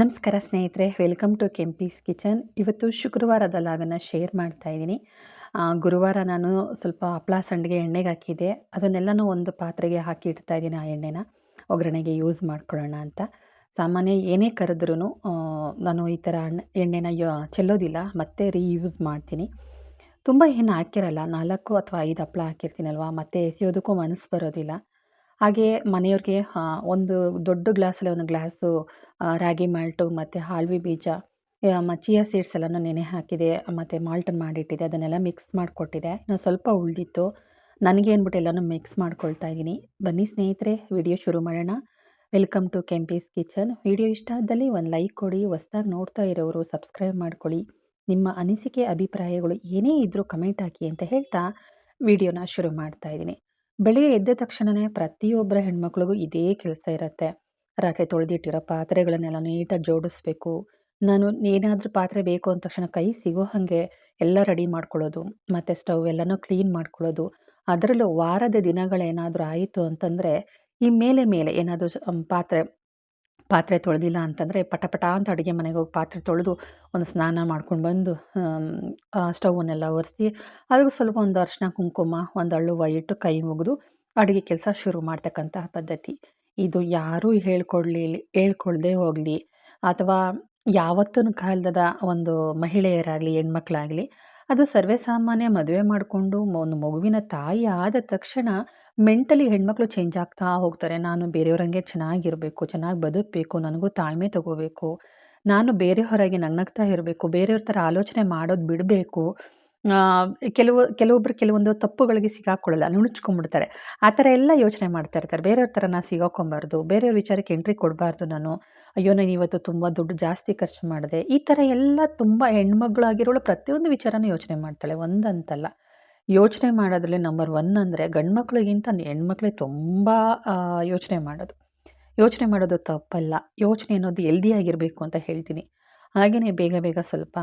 ನಮಸ್ಕಾರ ಸ್ನೇಹಿತರೆ, welcome to Kempi's kitchen. ಇವತ್ತು ಶುಕ್ರವಾರದ ಲಾಗನ್ನು ಶೇರ್ ಮಾಡ್ತಾ ಇದ್ದೀನಿ. ಗುರುವಾರ ನಾನು ಸ್ವಲ್ಪ ಹಪ್ಳ ಸಂಡಿಗೆ ಎಣ್ಣೆಗೆ ಹಾಕಿದ್ದೆ. ಅದನ್ನೆಲ್ಲನೂ ಒಂದು ಪಾತ್ರೆಗೆ ಹಾಕಿ ಇಡ್ತಾ ಇದ್ದೀನಿ ಆ ಎಣ್ಣೆನ. ಒಗ್ಗರಣೆಗೆ ಯೂಸ್ ಮಾಡ್ಕೊಳ್ಳೋಣ ಅಂತ. ಸಾಮಾನ್ಯ ಏನೇ ಕರೆದ್ರೂ ನಾನು ಈ ಥರ ಎಣ್ಣೆನ ಚೆಲ್ಲೋದಿಲ್ಲ. ಮತ್ತೆ ರೀಯೂಸ್ ಮಾಡ್ತೀನಿ. ತುಂಬ ಏನು ಹಾಕಿರಲ್ಲ, ನಾಲ್ಕು ಅಥವಾ ಐದು ಹಪ್ಳ ಹಾಕಿರ್ತೀನಲ್ವ? ಮತ್ತೆ ಎಸೆಯೋದಕ್ಕೂ ಮನಸ್ಸು ಬರೋದಿಲ್ಲ. ಹಾಗೆ ಮನೆಯವ್ರಿಗೆ ಒಂದು ದೊಡ್ಡ ಗ್ಲಾಸಲ್ಲಿ ಒಂದು ಗ್ಲಾಸು ರಾಗಿ ಮಾಲ್ಟು ಮತ್ತು ಹಾಲ್ವಿ ಬೀಜ ಮಚ್ಚಿಯ ಚಿಯಾ ಸೀಡ್ಸ್ ಎಲ್ಲ ನೆನೆ ಹಾಕಿದೆ, ಮತ್ತು ಮಾಲ್ಟನ್ನು ಮಾಡಿಟ್ಟಿದೆ, ಅದನ್ನೆಲ್ಲ ಮಿಕ್ಸ್ ಮಾಡಿಕೊಟ್ಟಿದೆ. ನಾನು ಸ್ವಲ್ಪ ಉಳಿದಿತ್ತು. ನನಗೆ ಅಂದ್ಬಿಟ್ಟು ಎಲ್ಲನೂ ಮಿಕ್ಸ್ ಮಾಡ್ಕೊಳ್ತಾ ಇದ್ದೀನಿ. ಬನ್ನಿ ಸ್ನೇಹಿತರೆ, ವಿಡಿಯೋ ಶುರು ಮಾಡೋಣ. Welcome to Kempi's Kitchen. Video ಇಷ್ಟ ಆದಲ್ಲಿ ಒಂದು ಲೈಕ್ ಕೊಡಿ, ಹೊಸ್ದಾಗಿ ನೋಡ್ತಾ ಇರೋರು ಸಬ್ಸ್ಕ್ರೈಬ್ ಮಾಡ್ಕೊಳ್ಳಿ. ನಿಮ್ಮ ಅನಿಸಿಕೆ, ಅಭಿಪ್ರಾಯಗಳು ಏನೇ ಇದ್ದರೂ ಕಮೆಂಟ್ ಹಾಕಿ ಅಂತ ಹೇಳ್ತಾ ವಿಡಿಯೋನ ಶುರು ಮಾಡ್ತಾ ಇದ್ದೀನಿ. ಬೆಳಿಗ್ಗೆ ಎದ್ದ ತಕ್ಷಣವೇ ಪ್ರತಿಯೊಬ್ಬರ ಹೆಣ್ಮಕ್ಳಿಗೂ ಇದೇ ಕೆಲಸ ಇರುತ್ತೆ. ರಾತ್ರಿ ತೊಳೆದಿಟ್ಟಿರೋ ಪಾತ್ರೆಗಳನ್ನೆಲ್ಲ ನೀಟಾಗಿ ಜೋಡಿಸ್ಬೇಕು. ನಾನು ಏನಾದರೂ ಪಾತ್ರೆ ಬೇಕು ಅಂದ ತಕ್ಷಣ ಕೈ ಸಿಗೋ ಹಾಗೆ ಎಲ್ಲ ರೆಡಿ ಮಾಡ್ಕೊಳ್ಳೋದು. ಮತ್ತು ಸ್ಟವ್ ಎಲ್ಲನೂ ಕ್ಲೀನ್ ಮಾಡ್ಕೊಳ್ಳೋದು. ಅದರಲ್ಲೂ ವಾರದ ದಿನಗಳೇನಾದರೂ ಆಯಿತು ಅಂತಂದರೆ ಈ ಮೇಲೆ ಮೇಲೆ ಏನಾದರೂ ಪಾತ್ರೆ ಪಾತ್ರೆ ತೊಳೆದಿಲ್ಲ ಅಂತಂದರೆ ಪಟ ಪಟ ಅಂತ ಅಡುಗೆ ಮನೆಗೆ ಹೋಗಿ ಪಾತ್ರೆ ತೊಳೆದು ಒಂದು ಸ್ನಾನ ಮಾಡ್ಕೊಂಡು ಬಂದು ಸ್ಟವನ್ನೆಲ್ಲ ಒರೆಸಿ ಅದಕ್ಕೆ ಸ್ವಲ್ಪ ಒಂದು ಅರಿಶಿನ ಕುಂಕುಮ, ಒಂದು ಅಳ್ಳು ಇಟ್ಟು ಕೈ ಮುಗಿದು ಅಡುಗೆ ಕೆಲಸ ಶುರು ಮಾಡ್ತಕ್ಕಂತಹ ಪದ್ಧತಿ. ಇದು ಯಾರೂ ಹೇಳ್ಕೊಡ್ಲಿ ಹೇಳ್ಕೊಳ್ದೇ ಹೋಗಲಿ. ಅಥವಾ ಯಾವತ್ತೂ ಕಾಲದ ಒಂದು ಮಹಿಳೆಯರಾಗಲಿ, ಹೆಣ್ಮಕ್ಳಾಗಲಿ ಅದು ಸರ್ವೇ ಸಾಮಾನ್ಯ ಮದುವೆ ಮಾಡಿಕೊಂಡು ಒಂದು ಮಗುವಿನ ತಾಯಿ ಆದ ತಕ್ಷಣ ಮೆಂಟಲಿ ಹೆಣ್ಮಕ್ಳು ಚೇಂಜ್ ಆಗ್ತಾ ಹೋಗ್ತಾರೆ. ನಾನು ಬೇರೆಯವರಂಗೆ ಚೆನ್ನಾಗಿರಬೇಕು, ಚೆನ್ನಾಗಿ ಬದುಕಬೇಕು, ನನಗೂ ತಾಳ್ಮೆ ತಗೋಬೇಕು, ನಾನು ಬೇರೆ ಹೊರಗೆ ನನ್ನಗ್ತಾ ಇರಬೇಕು, ಬೇರೆಯವ್ರ ಥರ ಆಲೋಚನೆ ಮಾಡೋದು ಬಿಡಬೇಕು. ಕೆಲವು, ಕೆಲವೊಬ್ರು ಕೆಲವೊಂದು ತಪ್ಪುಗಳಿಗೆ ಸಿಗಾಕೊಳ್ಳಲ್ಲ, ನುಣುಚ್ಕೊಂಡ್ಬಿಡ್ತಾರೆ. ಆ ಥರ ಎಲ್ಲ ಯೋಚನೆ ಮಾಡ್ತಾ ಇರ್ತಾರೆ. ಬೇರೆಯವ್ರ ಥರ ನಾನು ಸಿಗಾಕೊಬಾರ್ದು, ಬೇರೆಯವ್ರ ವಿಚಾರಕ್ಕೆ ಎಂಟ್ರಿ ಕೊಡಬಾರ್ದು ನಾನು. ಅಯ್ಯೋ, ನಾನು ಇವತ್ತು ತುಂಬ ದುಡ್ಡು ಜಾಸ್ತಿ ಖರ್ಚು ಮಾಡಿದೆ. ಈ ಥರ ಎಲ್ಲ ತುಂಬ ಹೆಣ್ಮಗಳಾಗಿರೋಳು ಪ್ರತಿಯೊಂದು ವಿಚಾರನೂ ಯೋಚನೆ ಮಾಡ್ತಾಳೆ. ಒಂದಂತಲ್ಲ. ಯೋಚನೆ ಮಾಡೋದ್ರಲ್ಲಿ ನಂಬರ್ ಒನ್ ಅಂದರೆ ಗಂಡ್ಮಕ್ಳಿಗಿಂತ ಹೆಣ್ಮಕ್ಳಿಗೆ ತುಂಬ ಯೋಚನೆ ಮಾಡೋದು. ಯೋಚನೆ ಮಾಡೋದು ತಪ್ಪಲ್ಲ. ಯೋಚನೆ ಅನ್ನೋದು ಎಲ್ದಿಯಾಗಿರಬೇಕು ಅಂತ ಹೇಳ್ತೀನಿ. ಹಾಗೆಯೇ ಬೇಗ ಬೇಗ ಸ್ವಲ್ಪ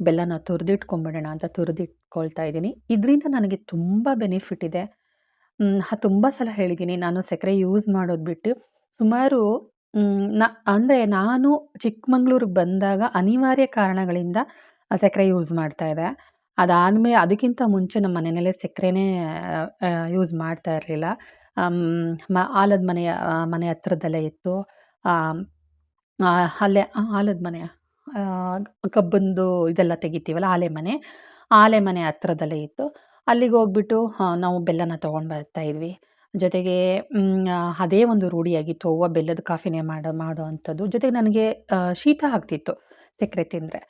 ಬೆಲ್ಲನ ತುರಿದಿಟ್ಕೊಂಬಿಡೋಣ ಅಂತ ತುರಿದಿಟ್ಕೊಳ್ತಾ ಇದ್ದೀನಿ. ಇದರಿಂದ ನನಗೆ ತುಂಬ ಬೆನಿಫಿಟ್ ಇದೆ. ತುಂಬ ಸಲ ಹೇಳಿದ್ದೀನಿ. ನಾನು ಸಕ್ಕರೆ ಯೂಸ್ ಮಾಡೋದು ಬಿಟ್ಟು ಸುಮಾರು ನ ಅಂದರೆ ನಾನು ಚಿಕ್ಕಮಂಗ್ಳೂರಿಗೆ ಬಂದಾಗ ಅನಿವಾರ್ಯ ಕಾರಣಗಳಿಂದ ಸಕ್ಕರೆ ಯೂಸ್ ಮಾಡ್ತಾ ಇದ್ದೆ. ಅದಾದಮೇಲೆ ಅದಕ್ಕಿಂತ ಮುಂಚೆ ನಮ್ಮ ಮನೆಯಲ್ಲೇ ಸಕ್ಕರೆನೇ ಯೂಸ್ ಮಾಡ್ತಾ ಇರಲಿಲ್ಲ. ಮ ಆಲದ ಮನೆಯ ಮನೆ ಹತ್ರದಲ್ಲೇ ಇತ್ತು. ಅಲ್ಲೇ ಆಲದ ಮನೆ ಆ, ಕಬ್ಬಂದು ಇದೆಲ್ಲ ತೆಗಿತೀವಲ್ಲ, ಆಲೆಮನೆ. ಮನೆ ಆಲೆ ಮನೆ ಹತ್ರದಲ್ಲೇ ಇತ್ತು. ಅಲ್ಲಿಗೆ ಹೋಗ್ಬಿಟ್ಟು ನಾವು ಬೆಲ್ಲನ ತೊಗೊಂಡು ಬರ್ತಾ ಇದ್ವಿ. ಜೊತೆಗೆ ಅದೇ ಒಂದು ರೂಢಿಯಾಗಿತ್ತು ಅವ್ವ ಬೆಲ್ಲದ ಕಾಫಿನೇ ಮಾಡೋ ಮಾಡೋ ಅಂಥದ್ದು. ಜೊತೆಗೆ ನನಗೆ ಶೀತ ಆಗ್ತಿತ್ತು ಸಕ್ಕರೆ ತಿಂದರೆ.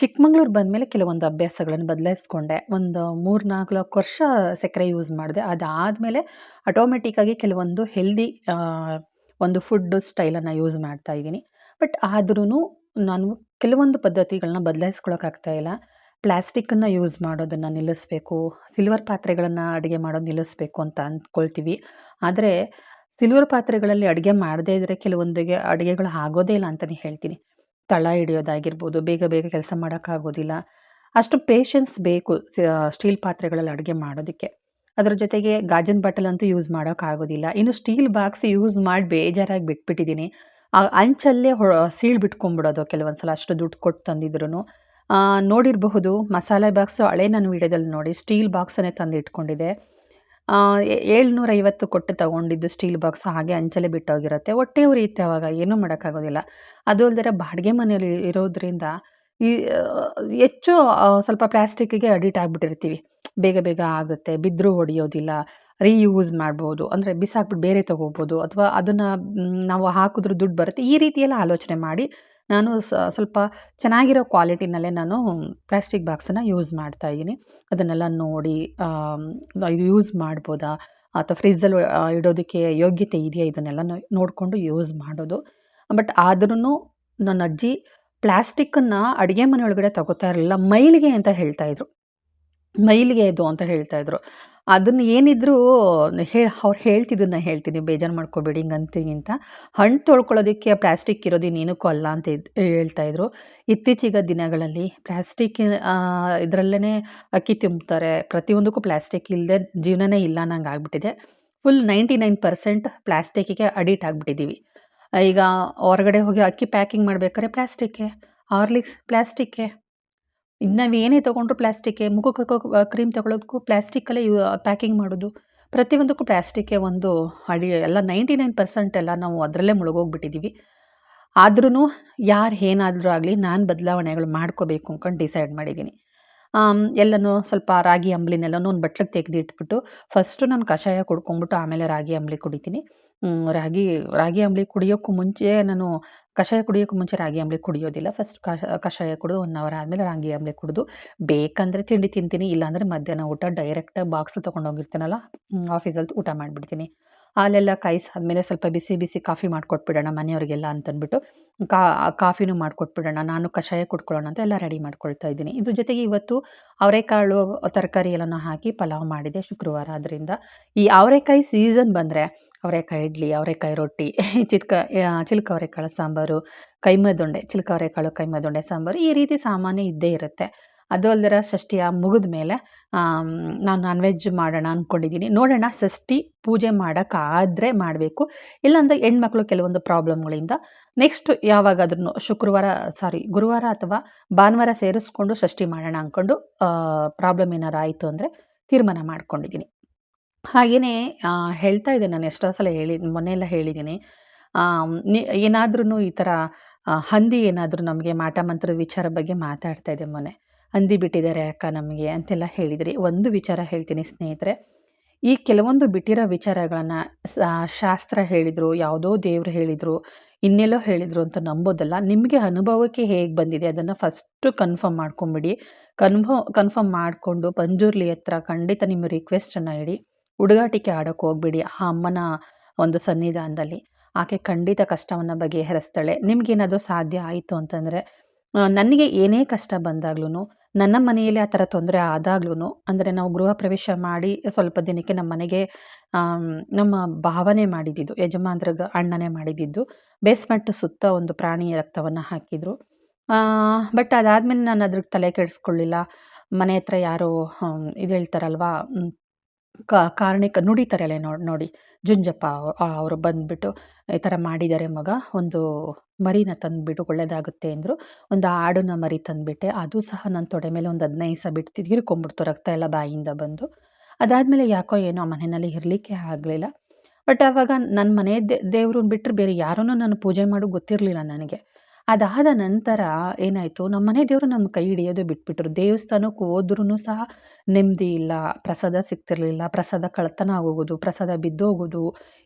ಚಿಕ್ಕಮಂಗ್ಳೂರು ಬಂದಮೇಲೆ ಕೆಲವೊಂದು ಅಭ್ಯಾಸಗಳನ್ನು ಬದಲಾಯಿಸ್ಕೊಂಡೆ. ಒಂದು ಮೂರು ನಾಲ್ಕು ವರ್ಷ ಸಕ್ಕರೆ ಯೂಸ್ ಮಾಡಿದೆ. ಅದಾದಮೇಲೆ ಆಟೋಮೆಟಿಕ್ಕಾಗಿ ಕೆಲವೊಂದು ಹೆಲ್ದಿ ಒಂದು ಫುಡ್ ಸ್ಟೈಲನ್ನು ಯೂಸ್ ಮಾಡ್ತಾ ಇದ್ದೀನಿ. ಬಟ್ ಆದ್ರೂ ನಾನು ಕೆಲವೊಂದು ಪದ್ಧತಿಗಳನ್ನ ಬದಲಾಯಿಸ್ಕೊಳಕ್ಕಾಗ್ತಾ ಇಲ್ಲ. ಪ್ಲ್ಯಾಸ್ಟಿಕ್ಕನ್ನು ಯೂಸ್ ಮಾಡೋದನ್ನು ನಿಲ್ಲಿಸಬೇಕು, ಸಿಲ್ವರ್ ಪಾತ್ರೆಗಳನ್ನು ಅಡುಗೆ ಮಾಡೋದು ನಿಲ್ಲಿಸಬೇಕು ಅಂತ ಅಂದ್ಕೊಳ್ತೀವಿ. ಆದರೆ ಸಿಲ್ವರ್ ಪಾತ್ರೆಗಳಲ್ಲಿ ಅಡುಗೆ ಮಾಡದೇ ಇದ್ದರೆ ಕೆಲವೊಂದಿಗೆ ಅಡುಗೆಗಳು ಆಗೋದೇ ಇಲ್ಲ ಅಂತಲೇ ಹೇಳ್ತೀನಿ. ತಳ ಹಿಡಿಯೋದಾಗಿರ್ಬೋದು, ಬೇಗ ಬೇಗ ಕೆಲಸ ಮಾಡೋಕ್ಕಾಗೋದಿಲ್ಲ. ಅಷ್ಟು ಪೇಷನ್ಸ್ ಬೇಕು ಸ್ಟೀಲ್ ಪಾತ್ರೆಗಳಲ್ಲಿ ಅಡುಗೆ ಮಾಡೋದಕ್ಕೆ. ಅದರ ಜೊತೆಗೆ ಗಾಜಿನ ಬಾಟಲ್ ಅಂತೂ ಯೂಸ್ ಮಾಡೋಕ್ಕಾಗೋದಿಲ್ಲ. ಇನ್ನು ಸ್ಟೀಲ್ ಬಾಕ್ಸ್ ಯೂಸ್ ಮಾಡಿ ಬೇಜಾರಾಗಿ ಬಿಟ್ಬಿಟ್ಟಿದ್ದೀನಿ ಆ ಅಂಚಲ್ಲೇ ಹೊ ಸೀಳ್ ಬಿಟ್ಕೊಂಡ್ಬಿಡೋದು ಕೆಲವೊಂದು ಸಲ ಅಷ್ಟು ದುಡ್ಡು ಕೊಟ್ಟು ತಂದಿದ್ರು ನೋಡಿರಬಹುದು, ಮಸಾಲೆ ಬಾಕ್ಸು ಹಳೆ ನನ್ನ ವೀಡಿಯೋದಲ್ಲಿ ನೋಡಿ ಸ್ಟೀಲ್ ಬಾಕ್ಸನ್ನೇ ತಂದು ಇಟ್ಕೊಂಡಿದ್ದೆ. ಏಳ್ನೂರೈವತ್ತು ಕೊಟ್ಟು ತಗೊಂಡಿದ್ದು ಸ್ಟೀಲ್ ಬಾಕ್ಸ್ ಹಾಗೆ ಅಂಚಲ್ಲೇ ಬಿಟ್ಟೋಗಿರುತ್ತೆ. ಹೊಟ್ಟೆ ಉರಿಯುತ್ತೆ ಅವಾಗ, ಏನೂ ಮಾಡೋಕ್ಕಾಗೋದಿಲ್ಲ. ಅದು ಅಲ್ಲದೆ ಬಾಡಿಗೆ ಮನೆಯಲ್ಲಿ ಇರೋದ್ರಿಂದ ಈ ಹೆಚ್ಚು ಸ್ವಲ್ಪ ಪ್ಲ್ಯಾಸ್ಟಿಕ್ಕಿಗೆ ಅಡಿಟ್ ಆಗಿಬಿಟ್ಟಿರ್ತೀವಿ. ಬೇಗ ಬೇಗ ಆಗುತ್ತೆ, ಬಿದ್ದರೂ ಹೊಡೆಯೋದಿಲ್ಲ. ರೀಯೂಸ್ ಮಾಡ್ಬೋದು, ಅಂದರೆ ಬಿಸಾಕ್ಬಿಟ್ಟು ಬೇರೆ ತೊಗೋಬೋದು ಅಥವಾ ಅದನ್ನು ನಾವು ಹಾಕಿದ್ರೂ ದುಡ್ಡು ಬರುತ್ತೆ. ಈ ರೀತಿಯೆಲ್ಲ ಆಲೋಚನೆ ಮಾಡಿ ನಾನು ಸ್ವಲ್ಪ ಚೆನ್ನಾಗಿರೋ ಕ್ವಾಲಿಟಿನಲ್ಲೇ ನಾನು ಪ್ಲಾಸ್ಟಿಕ್ ಬಾಕ್ಸನ್ನು ಯೂಸ್ ಮಾಡ್ತಾ ಇದ್ದೀನಿ. ಅದನ್ನೆಲ್ಲ ನೋಡಿ ಇದು ಯೂಸ್ ಮಾಡ್ಬೋದಾ? ಅಥವಾ ಫ್ರಿಜ್ಜಲ್ಲಿ ಇಡೋದಕ್ಕೆ ಯೋಗ್ಯತೆ ಇದೆಯಾ? ಇದನ್ನೆಲ್ಲ ನೋಡಿಕೊಂಡು ಯೂಸ್ ಮಾಡೋದು. ಬಟ್ ಆದ್ರೂ ನನ್ನ ಅಜ್ಜಿ ಪ್ಲಾಸ್ಟಿಕ್ಕನ್ನು ಅಡುಗೆ ಮನೆ ಒಳಗಡೆ ತಗೋತಾ ಇರಲಿಲ್ಲ. ಮೈಲಿಗೆ ಅಂತ ಹೇಳ್ತಾಯಿದ್ರು ಮೈಲಿಗೆ ಇದು ಅಂತ ಹೇಳ್ತಾಯಿದ್ರು ಅದನ್ನು ಏನಿದ್ರೂ ಹೇ, ಅವ್ರು ಹೇಳ್ತಿದ್ದನ್ನು ಹೇಳ್ತೀನಿ, ಬೇಜಾರು ಮಾಡ್ಕೋಬೇಡಿ ಹಿಂಗೆ ಹಣ್ಣು ತೊಳ್ಕೊಳ್ಳೋದಕ್ಕೆ ಪ್ಲಾಸ್ಟಿಕ್ ಇರೋದು ಇನ್ನೇನಕ್ಕೂ ಅಲ್ಲ ಅಂತ ಹೇಳ್ತಾ ಹೇಳ್ತಾಯಿದ್ರು ಇತ್ತೀಚಿನ ದಿನಗಳಲ್ಲಿ ಪ್ಲಾಸ್ಟಿಕ್ ಇದರಲ್ಲೇ ಅಕ್ಕಿ ತುಂಬ್ತಾರೆ ಪ್ರತಿಯೊಂದಕ್ಕೂ ಪ್ಲಾಸ್ಟಿಕ್ ಇಲ್ಲದೆ ಜೀವನನೇ ಇಲ್ಲ, ನಂಗೆ ಆಗ್ಬಿಟ್ಟಿದೆ. ಫುಲ್ ನೈಂಟಿ ನೈನ್ ಪರ್ಸೆಂಟ್ ಪ್ಲಾಸ್ಟಿಕ್ಕಿಗೆ ಅಡಿಟ್ ಆಗಿಬಿಟ್ಟಿದ್ದೀವಿ ಈಗ ಹೊರಗಡೆ ಹೋಗಿ ಅಕ್ಕಿ ಪ್ಯಾಕಿಂಗ್ ಮಾಡಬೇಕಾದ್ರೆ ಪ್ಲ್ಯಾಸ್ಟಿಕ್ಕೆ ಹಾರ್ಲಿಕ್ಸ್ ಪ್ಲಾಸ್ಟಿಕ್ಕೇ. ಇನ್ನು ನಾವು ಏನೇ ತೊಗೊಂಡ್ರು ಪ್ಲಾಸ್ಟಿಕ್ಕೆ, ಮುಖಕ್ಕೆ ಕ್ರೀಮ್ ತೊಗೊಳೋದಕ್ಕೂ ಪ್ಲಾಸ್ಟಿಕ್ಕಲ್ಲೇ ಯೂ, ಪ್ಯಾಕಿಂಗ್ ಮಾಡೋದು. ಪ್ರತಿಯೊಂದಕ್ಕೂ ಪ್ಲಾಸ್ಟಿಕ್ಕೆ ಒಂದು ಅಡಿ, ಎಲ್ಲ ನೈಂಟಿ ನೈನ್ ಪರ್ಸೆಂಟ್ ಎಲ್ಲ ನಾವು ಅದರಲ್ಲೇ ಮುಳುಗೋಗ್ಬಿಟ್ಟಿದ್ದೀವಿ ಆದ್ರೂ ಯಾರು ಏನಾದರೂ ಆಗಲಿ ನಾನು ಬದಲಾವಣೆಗಳು ಮಾಡ್ಕೋಬೇಕು ಅಂದ್ಕೊಂಡು ಡಿಸೈಡ್ ಮಾಡಿದ್ದೀನಿ ಎಲ್ಲನೂ ಸ್ವಲ್ಪ ರಾಗಿ ಅಂಬ್ಲಿನೆಲ್ಲನೂ ಒಂದು ಬಟ್ಲಿಗೆ ತೆಗೆದಿಟ್ಬಿಟ್ಟು, ಫಸ್ಟು ನಾನು ಕಷಾಯ ಕುಡ್ಕೊಂಬಿಟ್ಟು ಆಮೇಲೆ ರಾಗಿ ಅಂಬಲಿ ಕುಡಿತೀನಿ. ರಾಗಿ ರಾಗಿ ಅಂಬಲಿ ಕುಡಿಯೋಕ್ಕೂ ಮುಂಚೆ ನಾನು ಕಷಾಯ ಕುಡಿಯೋಕ್ಕೂ ಮುಂಚೆ ರಾಗಿ ಅಂಬಲಿ ಕುಡಿಯೋದಿಲ್ಲ. ಫಸ್ಟ್ ಕಷ, ಕಷಾಯ ಕುಡಿದು ಒನ್ ಅವರ್ ಆದಮೇಲೆ ರಾಗಿ ಅಂಬಲಿ ಕುಡಿದು, ಬೇಕಂದರೆ ತಿಂಡಿ ತಿಂತೀನಿ, ಇಲ್ಲಾಂದರೆ ಮಧ್ಯಾಹ್ನ ಊಟ ಡೈರೆಕ್ಟಾಗಿ ಬಾಕ್ಸಲ್ಲಿ ತೊಗೊಂಡೋಗಿರ್ತೀನಲ್ಲ ಆಫೀಸಲ್ಲಿ ಊಟ ಮಾಡಿಬಿಡ್ತೀನಿ. ಹಾಲೆಲ್ಲ ಕಾಯಿಸಾದ್ಮೇಲೆ ಸ್ವಲ್ಪ ಬಿಸಿ ಬಿಸಿ ಕಾಫಿ ಮಾಡಿಕೊಟ್ಬಿಡೋಣ ಮನೆಯವರಿಗೆಲ್ಲ ಅಂತಂದ್ಬಿಟ್ಟು, ಕಾ, ಕಾಫಿನೂ ಮಾಡಿಕೊಟ್ಬಿಡೋಣ, ನಾನು ಕಷಾಯ ಕುಡ್ಕೊಳ್ಳೋಣ ಅಂತ ಎಲ್ಲ ರೆಡಿ ಮಾಡ್ಕೊಳ್ತಾ ಇದ್ದೀನಿ. ಇದ್ರ ಜೊತೆಗೆ ಇವತ್ತು ಅವರೆಕಾಳು, ತರಕಾರಿ ಎಲ್ಲನೂ ಹಾಕಿ ಪಲಾವ್ ಮಾಡಿದೆ ಶುಕ್ರವಾರ ಆದ್ದರಿಂದ ಈ ಅವರೆಕಾಯಿ ಸೀಸನ್ ಬಂದರೆ ಅವರೆಕಾಯಿ ಇಡ್ಲಿ, ಅವರೆಕಾಯಿ ರೊಟ್ಟಿ, ಚಿತ್ಕ ಚಿಲ್ಕ ಅವರೆಕಾಳು ಸಾಂಬಾರು ಕೈಮದುಂಡೆ ಚಿಲ್ಕ ಅವರೆಕಾಳು ಕೈಮದ್ದೊಂಡೆ ಸಾಂಬಾರು ಈ ರೀತಿ ಸಾಮಾನ್ಯ ಇದ್ದೇ ಇರುತ್ತೆ. ಅದು ಅಲ್ದಿರ ಷಷ್ಠಿಯ ಮುಗಿದ ಮೇಲೆ ನಾನು ನಾನ್ ವೆಜ್ ಮಾಡೋಣ ಅಂದ್ಕೊಂಡಿದ್ದೀನಿ ನೋಡೋಣ ಷಷ್ಠಿ ಪೂಜೆ ಮಾಡೋಕ್ಕಾದರೆ ಮಾಡಬೇಕು. ಇಲ್ಲಾಂದರೆ ಹೆಣ್ಮಕ್ಳು ಕೆಲವೊಂದು ಪ್ರಾಬ್ಲಮ್ಗಳಿಂದ ನೆಕ್ಸ್ಟ್ ಯಾವಾಗಾದ್ರೂ ಶುಕ್ರವಾರ ಸಾರಿ ಗುರುವಾರ ಅಥವಾ ಭಾನುವಾರ ಸೇರಿಸ್ಕೊಂಡು ಷಷ್ಠಿ ಮಾಡೋಣ ಅಂದ್ಕೊಂಡು ಪ್ರಾಬ್ಲಮ್ ಏನಾರು ಆಯಿತು ಅಂದರೆ ತೀರ್ಮಾನ ಮಾಡ್ಕೊಂಡಿದ್ದೀನಿ ಹಾಗೆಯೇ ಹೇಳ್ತಾ ಇದ್ದೆ ನಾನು ಎಷ್ಟೋ ಸಲ ಹೇಳಿ ಮೊನ್ನೆ ಎಲ್ಲ ಹೇಳಿದ್ದೀನಿ ಏನಾದ್ರೂ ಈ ಥರ ಹಂದಿ ಏನಾದರೂ ನಮಗೆ ಮಾಟ ಮಂತ್ರ ವಿಚಾರ ಬಗ್ಗೆ ಮಾತಾಡ್ತಾ ಇದೆ ಮೊನ್ನೆ. ಹಂದಿ ಬಿಟ್ಟಿದ್ದಾರೆ ಅಕ್ಕ ನಮಗೆ ಅಂತೆಲ್ಲ ಹೇಳಿದ್ರಿ. ಒಂದು ವಿಚಾರ ಹೇಳ್ತೀನಿ ಸ್ನೇಹಿತರೆ. ಈ ಕೆಲವೊಂದು ಬಿಟ್ಟಿರೋ ವಿಚಾರಗಳನ್ನು ಶಾಸ್ತ್ರ ಹೇಳಿದರು, ಯಾವುದೋ ದೇವರು ಹೇಳಿದರು, ಇನ್ನೆಲ್ಲೋ ಹೇಳಿದರು ಅಂತ ನಂಬೋದಲ್ಲ. ನಿಮಗೆ ಅನುಭವಕ್ಕೆ ಹೇಗೆ ಬಂದಿದೆ? ಅದನ್ನು ಫಸ್ಟು ಕನ್ಫರ್ಮ್ ಮಾಡ್ಕೊಂಬಿಡಿ. ಕನ್ಫರ್ಮ್ ಕನ್ಫರ್ಮ್ ಮಾಡಿಕೊಂಡು ಪಂಜುರ್ಲಿ ಹತ್ರ ಖಂಡಿತ ನಿಮ್ಮ ರಿಕ್ವೆಸ್ಟನ್ನು ಇಡಿ. ಹುಡುಗಾಟಿಕೆ ಆಡೋಕ್ಕೆ ಹೋಗ್ಬಿಡಿ. ಆ ಅಮ್ಮನ ಒಂದು ಸನ್ನಿಧಾನದಲ್ಲಿ. ಆಕೆ ಖಂಡಿತ ಕಷ್ಟವನ್ನು ಬಗೆಹರಿಸ್ತಾಳೆ. ನಿಮಗೇನಾದರೂ ಸಾಧ್ಯ ಆಯಿತು ಅಂತಂದರೆ ನನಗೆ ಏನೇ ಕಷ್ಟ ಬಂದಾಗ್ಲೂ ನನ್ನ ಮನೆಯಲ್ಲಿ ಆ ಥರ ತೊಂದರೆ ಆದಾಗ್ಲೂ ಅಂದರೆ ನಾವು ಗೃಹ ಪ್ರವೇಶ ಮಾಡಿ ಸ್ವಲ್ಪ ದಿನಕ್ಕೆ ನಮ್ಮ ಮನೆಗೆ ನಮ್ಮ ಭಾವನೆ ಮಾಡಿದ್ದಿದ್ದು ಯಜಮಾನ್ರಿಗೆ ಅಣ್ಣನೇ ಮಾಡಿದ್ದಿದ್ದು, ಬೇಸ್ಮೆಂಟ್ ಸುತ್ತ ಒಂದು ಪ್ರಾಣಿಯ ರಕ್ತವನ್ನು ಹಾಕಿದರು. ಬಟ್ ಅದಾದಮೇಲೆ ನಾನು ಅದ್ರ ತಲೆ ಕೆಡಿಸ್ಕೊಳ್ಳಿಲ್ಲ. ಮನೆ ಹತ್ರ ಯಾರೋ ಇದು ಹೇಳ್ತಾರಲ್ವಾ ಕಾರಣಿಕ ನುಡಿತಾರಲ್ಲ ನೋಡಿ ನೋಡಿ. ಜುಂಜಪ್ಪ ಅವರು ಬಂದುಬಿಟ್ಟು, ಈ ಥರ ಮಾಡಿದ್ದಾರೆ ಮಗ, ಒಂದು ಮರಿನ ತಂದುಬಿಟ್ಟು ಒಳ್ಳೆಯದಾಗುತ್ತೆ ಅಂದರು ಒಂದು ಆಡನ್ನ ಮರಿ ತಂದುಬಿಟ್ಟೆ. ಅದು ಸಹ ನನ್ನ ತೊಡೆ ಮೇಲೆ ಒಂದು ಹದಿನೈದು ಸಹ ಬಿಟ್ಟು, ಹೀರ್ಕೊಂಬಿಡ್ತು, ರಕ್ತ ಎಲ್ಲ ಬಾಯಿಂದ ಬಂದು. ಅದಾದಮೇಲೆ ಯಾಕೋ ಏನೋ ಮನೆಯಲ್ಲಿ ಇರಲಿಕ್ಕೆ ಆಗಲಿಲ್ಲ. ಬಟ್ ಆವಾಗ ನನ್ನ ಮನೆ ದೇವ್ರನ್ನ ಬಿಟ್ಟರೆ ಬೇರೆ ಯಾರನ್ನೂ ನಾನು ಪೂಜೆ ಮಾಡೋ ಗೊತ್ತಿರಲಿಲ್ಲ ನನಗೆ. ಅದಾದ ನಂತರ ಏನಾಯಿತು? ನಮ್ಮ ಮನೆ ದೇವರು ನಮ್ಮ ಕೈ ಹಿಡಿಯೋದು ಬಿಟ್ಬಿಟ್ರು. ದೇವಸ್ಥಾನಕ್ಕೆ ಹೋದ್ರೂ ಸಹ ನೆಮ್ಮದಿ ಇಲ್ಲ. ಪ್ರಸಾದ ಸಿಗ್ತಿರ್ಲಿಲ್ಲ. ಪ್ರಸಾದ ಕಳ್ತನ ಆಗೋಗೋದು, ಪ್ರಸಾದ ಬಿದ್ದೋಗೋದು,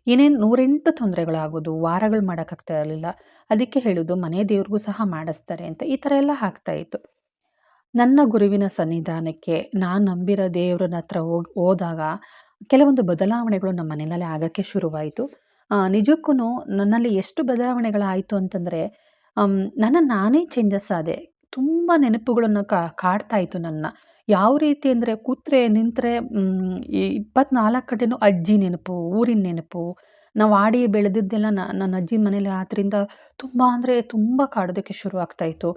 ಏನೇನು ನೂರೆಂಟು ತೊಂದರೆಗಳಾಗೋದು, ವಾರಗಳು ಮಾಡೋಕ್ಕಾಗ್ತಾ ಇರಲಿಲ್ಲ. ಅದಕ್ಕೆ ಹೇಳೋದು, ಮನೆ ದೇವ್ರಿಗೂ ಸಹ ಮಾಡಿಸ್ತಾರೆ ಅಂತ ಈ ಥರ ಎಲ್ಲ ಆಗ್ತಾಯಿತ್ತು ನನ್ನ ಗುರುವಿನ ಸನ್ನಿಧಾನಕ್ಕೆ ನಾನು ನಂಬಿರೋ ದೇವ್ರನ್ನ ಹತ್ರ ಹೋಗಿ, ಹೋದಾಗ ಕೆಲವೊಂದು ಬದಲಾವಣೆಗಳು ನಮ್ಮ ಮನೆಯಲ್ಲೇ ಆಗೋಕ್ಕೆ ಶುರುವಾಯಿತು. ನಿಜಕ್ಕೂ ನನ್ನಲ್ಲಿ ಎಷ್ಟು ಬದಲಾವಣೆಗಳಾಯಿತು ಅಂತಂದರೆ ನನ್ನ ನಾನೇ ಚೇಂಜಸ್ ಆದೆ. ತುಂಬ ನೆನಪುಗಳನ್ನು ಕಾಡ್ತಾ ಇತ್ತು ನನ್ನ. ಯಾವ ರೀತಿ ಅಂದರೆ ಕೂತ್ರೆ, ನಿಂತರೆ ಇಪ್ಪತ್ನಾಲ್ಕು ಕಡೆಯೂ ಅಜ್ಜಿ ನೆನಪು, ಊರಿನ ನೆನಪು. ನಾವು ಆಡಿ ಬೆಳೆದಿದ್ದೆಲ್ಲ ನನ್ನ ಅಜ್ಜಿ ಮನೇಲಿ ಆದ್ದರಿಂದ ತುಂಬ ಅಂದರೆ ತುಂಬ ಕಾಡೋದಕ್ಕೆ ಶುರು ಆಗ್ತಾಯಿತ್ತು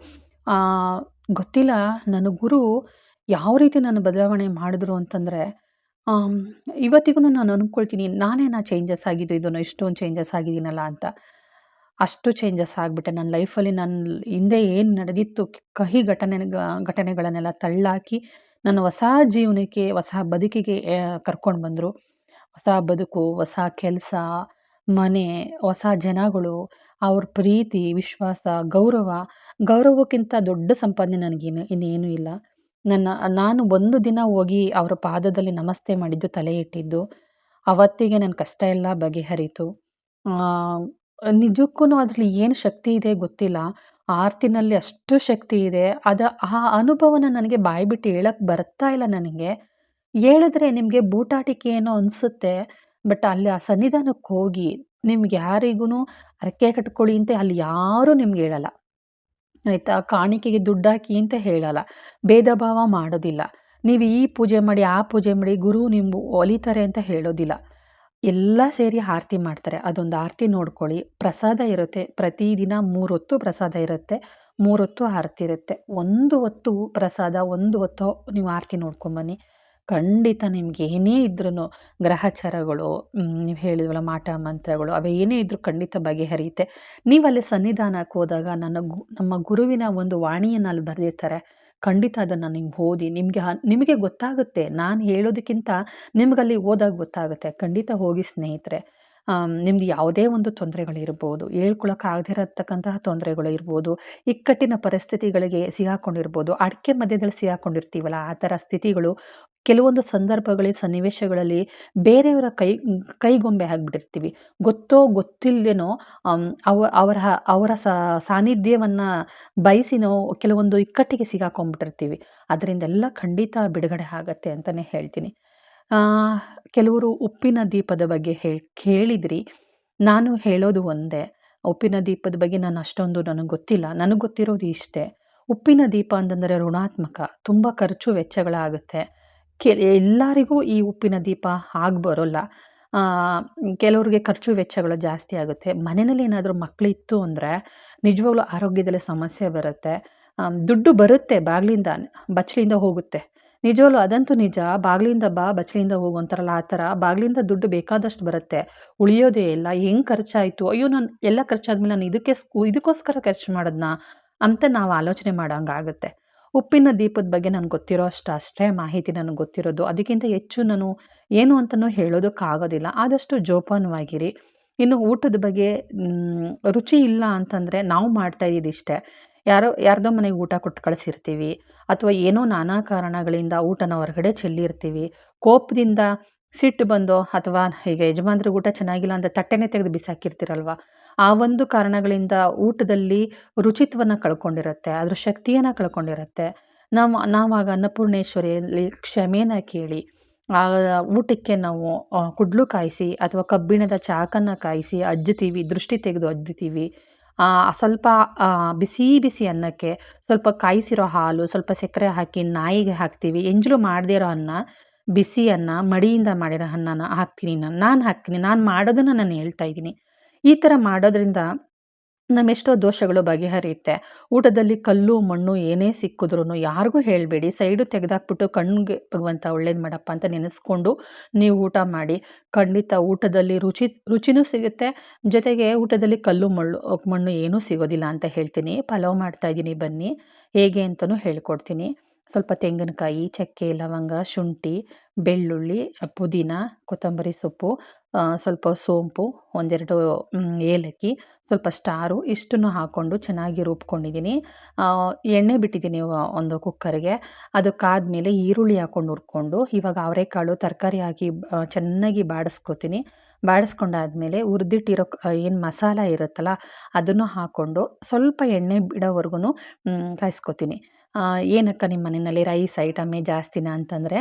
ಗೊತ್ತಿಲ್ಲ, ನನ್ನ ಗುರು ಯಾವ ರೀತಿ ನಾನು ಬದಲಾವಣೆ ಮಾಡಿದ್ರು ಅಂತಂದರೆ ಇವತ್ತಿಗೂ ನಾನು ಅಂದ್ಕೊಳ್ತೀನಿ ನಾನೇನಾ ಚೇಂಜಸ್ ಆಗಿದ್ದು, ಇದನ್ನು ಇಷ್ಟೊಂದು ಚೇಂಜಸ್ ಆಗಿದ್ದೀನಲ್ಲ ಅಂತ. ಅಷ್ಟು ಚೇಂಜಸ್ ಆಗಿಬಿಟ್ಟೆ. ನನ್ನ ಲೈಫಲ್ಲಿ ನನ್ನ ಹಿಂದೆ ಏನು ನಡೆದಿತ್ತು, ಕಹಿ ಘಟನೆ ಘಟನೆಗಳನ್ನೆಲ್ಲ ತಳ್ಳಾಕಿ ನನ್ನ ಹೊಸ ಜೀವನಕ್ಕೆ, ಹೊಸ ಬದುಕಿಗೆ ಕರ್ಕೊಂಡು ಬಂದರು. ಹೊಸ ಬದುಕು, ಹೊಸ ಕೆಲಸ, ಮನೆ, ಹೊಸ ಜನಗಳು, ಅವ್ರ ಪ್ರೀತಿ, ವಿಶ್ವಾಸ, ಗೌರವ, ಗೌರವಕ್ಕಿಂತ ದೊಡ್ಡ ಸಂಪಾದನೆ ನನಗೇನು, ಇನ್ನೇನೂ ಇಲ್ಲ. ನನ್ನ, ನಾನು ಒಂದು ದಿನ ಹೋಗಿ ಅವರ ಪಾದದಲ್ಲಿ ನಮಸ್ತೆ ಮಾಡಿದ್ದು, ತಲೆ ಇಟ್ಟಿದ್ದು. ಅವತ್ತಿಗೆ ನನ್ನ ಕಷ್ಟ ಎಲ್ಲ ಬಗೆಹರಿತು. ನಿಜಕ್ಕೂ ಅದರಲ್ಲಿ ಏನು ಶಕ್ತಿ ಇದೆ ಗೊತ್ತಿಲ್ಲ. ಆರ್ತಿನಲ್ಲಿ ಅಷ್ಟು ಶಕ್ತಿ ಇದೆ. ಅದು, ಆ ಅನುಭವನ ನನಗೆ ಬಾಯಿ ಬಿಟ್ಟು ಹೇಳಕ್ಕೆ ಬರ್ತಾ ಇಲ್ಲ ನನಗೆ. ಹೇಳಿದ್ರೆ ನಿಮಗೆ ಬೂಟಾಟಿಕೆ ಏನೋ ಅನಿಸುತ್ತೆ, ಬಟ್ ಅಲ್ಲಿ ಆ ಸನ್ನಿಧಾನಕ್ಕೆ ಹೋಗಿ ನಿಮ್ಗೆ ಯಾರಿಗೂ ಅರಕೆ ಕಟ್ಕೊಳ್ಳಿ ಅಂತ ಅಲ್ಲಿ ಯಾರೂ ನಿಮ್ಗೆ ಹೇಳಲ್ಲ. ಆಯಿತಾ? ಕಾಣಿಕೆಗೆ ದುಡ್ಡು ಅಂತ ಹೇಳಲ್ಲ. ಭೇದ ಭಾವ ಮಾಡೋದಿಲ್ಲ. ನೀವು ಈ ಪೂಜೆ ಮಾಡಿ, ಆ ಪೂಜೆ ಮಾಡಿ, ಗುರು ನಿಮ್ಮ ಒಲಿತಾರೆ ಅಂತ ಹೇಳೋದಿಲ್ಲ. ಎಲ್ಲ ಸೇರಿ ಆರತಿ ಮಾಡ್ತಾರೆ. ಅದೊಂದು ಆರತಿ ನೋಡ್ಕೊಳ್ಳಿ. ಪ್ರಸಾದ ಇರುತ್ತೆ. ಪ್ರತಿದಿನ ಮೂರು ಹೊತ್ತು ಪ್ರಸಾದ ಇರುತ್ತೆ. ಮೂರು ಹೊತ್ತು ಆರತಿ ಇರುತ್ತೆ. ಒಂದು ಹೊತ್ತು ಪ್ರಸಾದ, ಒಂದು ಹೊತ್ತು ನೀವು ಆರತಿ ನೋಡ್ಕೊಂಬನ್ನಿ. ಖಂಡಿತ ನಿಮ್ಗೆ ಏನೇ ಇದ್ರೂ ಗ್ರಹಚಾರಗಳು ನೀವು ಹೇಳಿದ್ವಲ್ಲ ಮಾಟ, ಮಂತ್ರಗಳು, ಅವು ಏನೇ ಇದ್ರೂ ಖಂಡಿತ ಬಗೆಹರಿಯುತ್ತೆ. ನೀವು ಅಲ್ಲಿ ಸನ್ನಿಧಾನಕ್ಕೆ ಹೋದಾಗ ನನ್ನ ಗು, ನಮ್ಮ ಗುರುವಿನ ಒಂದು ವಾಣಿಯನ್ನು ಅಲ್ಲಿ ಬರೆದಿರ್ತಾರೆ. ಖಂಡಿತ ಅದನ್ನು ನೀವು ಓದಿ ನಿಮಗೆ ನಿಮಗೆ ಗೊತ್ತಾಗುತ್ತೆ. ನಾನು ಹೇಳೋದಕ್ಕಿಂತ ನಿಮ್ಗಲ್ಲಿ ಓದಾಗ ಗೊತ್ತಾಗುತ್ತೆ. ಖಂಡಿತ ಹೋಗಿ ಸ್ನೇಹಿತರೆ ನಿಮ್ದು ಯಾವುದೇ ಒಂದು ತೊಂದರೆಗಳಿರ್ಬೋದು ಹೇಳ್ಕೊಳಕ್ಕಾಗದೇ ಇರತಕ್ಕಂತಹ ತೊಂದರೆಗಳು ಇರ್ಬೋದು ಇಕ್ಕಟ್ಟಿನ ಪರಿಸ್ಥಿತಿಗಳಿಗೆ ಸಿಗಾಕೊಂಡಿರ್ಬೋದು, ಅಡಿಕೆ ಮಧ್ಯದಲ್ಲಿ ಸಿಗಾಕೊಂಡಿರ್ತೀವಲ್ಲ, ಆ ಥರ ಸ್ಥಿತಿಗಳು ಕೆಲವೊಂದು ಸಂದರ್ಭಗಳಲ್ಲಿ, ಸನ್ನಿವೇಶಗಳಲ್ಲಿ ಬೇರೆಯವರ ಕೈ, ಕೈಗೊಂಬೆ ಆಗಿಬಿಟ್ಟಿರ್ತೀವಿ ಗೊತ್ತೋ ಗೊತ್ತಿಲ್ಲದೇನೋ ಅವ, ಅವರ ಅವರ ಸಾನ್ನಿಧ್ಯವನ್ನು ಬಯಸಿನೋ ಕೆಲವೊಂದು ಇಕ್ಕಟ್ಟಿಗೆ ಸಿಗಾಕೊಂಡ್ಬಿಟ್ಟಿರ್ತೀವಿ ಅದರಿಂದೆಲ್ಲ ಖಂಡಿತ ಬಿಡುಗಡೆ ಆಗತ್ತೆ ಅಂತಲೇ ಹೇಳ್ತೀನಿ. ಕೆಲವರು ಉಪ್ಪಿನ ದೀಪದ ಬಗ್ಗೆ ಹೇಳಿ ಕೇಳಿದ್ರಿ. ನಾನು ಹೇಳೋದು ಒಂದೇ. ಉಪ್ಪಿನ ದೀಪದ ಬಗ್ಗೆ ನಾನು ಅಷ್ಟೊಂದು ನನಗೆ ಗೊತ್ತಿಲ್ಲ. ನನಗೆ ಗೊತ್ತಿರೋದು ಇಷ್ಟೇ. ಉಪ್ಪಿನ ದೀಪ ಅಂತಂದರೆ ಋಣಾತ್ಮಕ. ತುಂಬ ಖರ್ಚು ವೆಚ್ಚಗಳಾಗುತ್ತೆ. ಕೆ, ಎಲ್ಲರಿಗೂ ಈ ಉಪ್ಪಿನ ದೀಪ ಆಗಿ ಬರೋಲ್ಲ. ಕೆಲವ್ರಿಗೆ ಖರ್ಚು ವೆಚ್ಚಗಳು ಜಾಸ್ತಿ ಆಗುತ್ತೆ. ಮನೆಯಲ್ಲಿ ಏನಾದರೂ ಮಕ್ಕಳಿತ್ತು ಅಂದರೆ ನಿಜವಾಗ್ಲೂ ಆರೋಗ್ಯದಲ್ಲಿ ಸಮಸ್ಯೆ ಬರುತ್ತೆ. ದುಡ್ಡು ಬರುತ್ತೆ ಬಾಗಿಲಿಂದ ಬಚ್ಚಲಿಂದ ಹೋಗುತ್ತೆ. ನಿಜವಾಗ್ಲೂ ಅದಂತೂ ನಿಜ. ಬಾಗಿಲಿಂದ ಬಾ ಬಚ್ಚಲಿಂದ ಹೋಗು ಅಂತಾರಲ್ಲ, ಆ ಥರ. ಬಾಗಿಲಿಂದ ದುಡ್ಡು ಬೇಕಾದಷ್ಟು ಬರುತ್ತೆ. ಉಳಿಯೋದೇ ಇಲ್ಲ. ಹೆಂಗೆ ಖರ್ಚಾಯಿತು? ಅಯ್ಯೋ, ನಾನು ಎಲ್ಲ ಖರ್ಚಾದ್ಮೇಲೆ ನಾನು ಇದಕ್ಕೆ ಇದಕ್ಕೋಸ್ಕರ ಖರ್ಚು ಮಾಡೋದನ್ನ ಅಂತ ನಾವು ಆಲೋಚನೆ ಮಾಡೋಂಗಾಗುತ್ತೆ. ಉಪ್ಪಿನ ದೀಪದ ಬಗ್ಗೆ ನನಗೆ ಗೊತ್ತಿರೋ ಅಷ್ಟು ಅಷ್ಟೇ ಮಾಹಿತಿ ನನಗೆ ಗೊತ್ತಿರೋದು. ಅದಕ್ಕಿಂತ ಹೆಚ್ಚು ನಾನು ಏನು ಅಂತಲೂ ಹೇಳೋದಕ್ಕಾಗೋದಿಲ್ಲ. ಆದಷ್ಟು ಜೋಪಾನವಾಗಿರಿ. ಇನ್ನು ಊಟದ ಬಗ್ಗೆ ರುಚಿ ಇಲ್ಲ ಅಂತಂದರೆ ನಾವು ಮಾಡ್ತಾ ಇಷ್ಟೇ ಯಾರೋ, ಯಾರ್ದೋ ಮನೆಗೆ ಊಟ ಕೊಟ್ಟು ಕಳಿಸಿರ್ತೀವಿ. ಅಥವಾ ಏನೋ ನಾನಾ ಕಾರಣಗಳಿಂದ ಊಟನ ಹೊರಗಡೆ ಚೆಲ್ಲಿರ್ತೀವಿ. ಕೋಪದಿಂದ ಸಿಟ್ಟು ಬಂದೋ ಅಥವಾ ಈಗ ಯಜಮಾನ್ರಿಗೆ ಊಟ ಚೆನ್ನಾಗಿಲ್ಲ ಅಂತ ತಟ್ಟೆನೇ ತೆಗೆದು ಬಿಸಾಕಿರ್ತೀರಲ್ವ? ಆ ಒಂದು ಕಾರಣಗಳಿಂದ ಊಟದಲ್ಲಿ ರುಚಿತ್ವನ ಕಳ್ಕೊಂಡಿರುತ್ತೆ, ಅದ್ರ ಶಕ್ತಿಯನ್ನು ಕಳ್ಕೊಂಡಿರುತ್ತೆ. ನಾವು, ನಾವಾಗ ಅನ್ನಪೂರ್ಣೇಶ್ವರಿಯಲ್ಲಿ ಕ್ಷಮೆನ ಕೇಳಿ, ಆ ಊಟಕ್ಕೆ ನಾವು ಕುಡ್ಲು ಕಾಯಿಸಿ ಅಥವಾ ಕಬ್ಬಿಣದ ಚಾಕನ್ನು ಕಾಯಿಸಿ ಅಜ್ಜುತ್ತೀವಿ ದೃಷ್ಟಿ ತೆಗೆದು ಅಜ್ಜುತ್ತೀವಿ ಸ್ವಲ್ಪ ಬಿಸಿ ಬಿಸಿ ಅನ್ನಕ್ಕೆ ಸ್ವಲ್ಪ ಕಾಯಿಸಿರೋ ಹಾಲು, ಸ್ವಲ್ಪ ಸಕ್ಕರೆ ಹಾಕಿ ನಾಯಿಗೆ ಹಾಕ್ತೀವಿ, ಎಂಜಲು ಮಾಡದೇ ಅನ್ನ, ಬಿಸಿ ಅನ್ನ, ಮಡಿಯಿಂದ ಮಾಡಿರೋ ಅನ್ನನ ಹಾಕ್ತೀನಿ ನಾನು ನಾನು ಹಾಕ್ತೀನಿ, ನಾನು ಮಾಡೋದನ್ನು ನಾನು ಹೇಳ್ತಾ ಇದ್ದೀನಿ. ಈ ಥರ ಮಾಡೋದ್ರಿಂದ ನಮ್ಮೆಷ್ಟೋ ದೋಷಗಳು ಬಗೆಹರಿಯುತ್ತೆ. ಊಟದಲ್ಲಿ ಕಲ್ಲು, ಮಣ್ಣು ಏನೇ ಸಿಕ್ಕಿದ್ರೂ ಯಾರಿಗೂ ಹೇಳಬೇಡಿ. ಸೈಡು ತೆಗೆದಾಕ್ಬಿಟ್ಟು ಕಣ್ಣಿಗೆ ಭಗವಂತ ಒಳ್ಳೇದು ಮಾಡಪ್ಪ ಅಂತ ನೆನೆಸ್ಕೊಂಡು ನೀವು ಊಟ ಮಾಡಿ. ಖಂಡಿತ ಊಟದಲ್ಲಿ ರುಚಿ, ರುಚಿನೂ ಸಿಗುತ್ತೆ. ಜೊತೆಗೆ ಊಟದಲ್ಲಿ ಕಲ್ಲು, ಮಳ್ಳು, ಮಣ್ಣು ಏನೂ ಸಿಗೋದಿಲ್ಲ ಅಂತ ಹೇಳ್ತೀನಿ. ಪಲಾವ್ ಮಾಡ್ತಾಯಿದ್ದೀನಿ ಬನ್ನಿ. ಹೇಗೆ ಅಂತಲೂ ಹೇಳ್ಕೊಡ್ತೀನಿ. ಸ್ವಲ್ಪ ತೆಂಗಿನಕಾಯಿ, ಚಕ್ಕೆ, ಲವಂಗ, ಶುಂಠಿ, ಬೆಳ್ಳುಳ್ಳಿ, ಪುದೀನ, ಕೊತ್ತಂಬರಿ ಸೊಪ್ಪು ಸ್ವಲ್ಪ ಸೋಂಪು, ಒಂದೆರಡು ಏಲಕ್ಕಿ, ಸ್ವಲ್ಪ ಸ್ಟಾರು ಇಷ್ಟನ್ನು ಹಾಕ್ಕೊಂಡು ಚೆನ್ನಾಗಿ ರುಬ್ಕೊಂಡಿದ್ದೀನಿ. ಎಣ್ಣೆ ಬಿಟ್ಟಿದ್ದೀನಿ ಒಂದು ಕುಕ್ಕರ್ಗೆ. ಅದು ಕಾದ್ಮೇಲೆ ಈರುಳ್ಳಿ ಹಾಕ್ಕೊಂಡು ಹುರ್ಕೊಂಡು, ಇವಾಗ ಅವರೆಕಾಳು ತರಕಾರಿ ಹಾಕಿ ಚೆನ್ನಾಗಿ ಬಾಡಿಸ್ಕೊತೀನಿ. ಬಾಡಿಸ್ಕೊಂಡಾದ್ಮೇಲೆ ಹುರಿದಿಟ್ಟಿರೋ ಏನು ಮಸಾಲ ಇರುತ್ತಲ್ಲ, ಅದನ್ನು ಹಾಕ್ಕೊಂಡು ಸ್ವಲ್ಪ ಎಣ್ಣೆ ಬಿಡೋವರೆಗೂ ಕಾಯಿಸ್ಕೊತೀನಿ. ಏನಕ್ಕ ನಿಮ್ಮ ಮನೆಯಲ್ಲಿ ರೈಸ್ ಐಟಮೇ ಜಾಸ್ತಿನಾ ಅಂತಂದರೆ